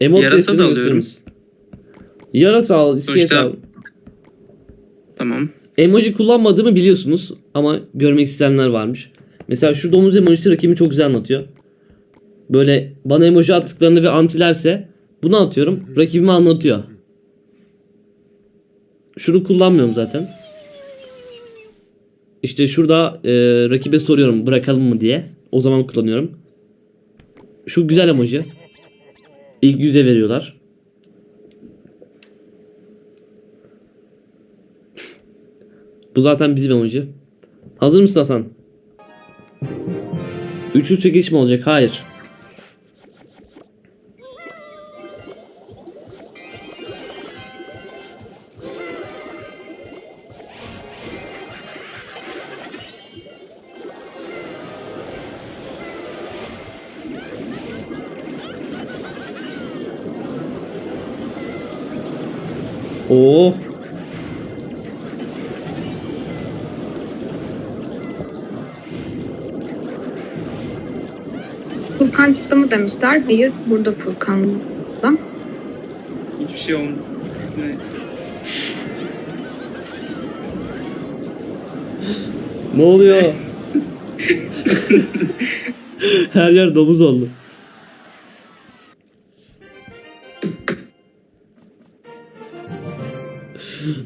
Emot Yarasa da alıyorum. misin? Yarasa al, iskelet Sonuçta- al. Tamam. Emoji kullanmadığımı biliyorsunuz ama görmek isteyenler varmış. Mesela şu domuz emojisi rakibimi çok güzel anlatıyor. Böyle bana emoji attıklarını ve antilerse bunu atıyorum. Rakibimi anlatıyor. Şunu kullanmıyorum zaten. İşte şurada e, rakibe soruyorum bırakalım mı diye. O zaman kullanıyorum. Şu güzel emoji. İlk yüze veriyorlar. Bu zaten bizim emoji. Hazır mısın Hasan? Üçlü çekiş mi olacak? Hayır. Oo. Furkan çıktı mı demişler. Hayır burada Furkan. da. Hiçbir şey olmadı. Ne? Ne oluyor? Her yer domuz oldu. 嗯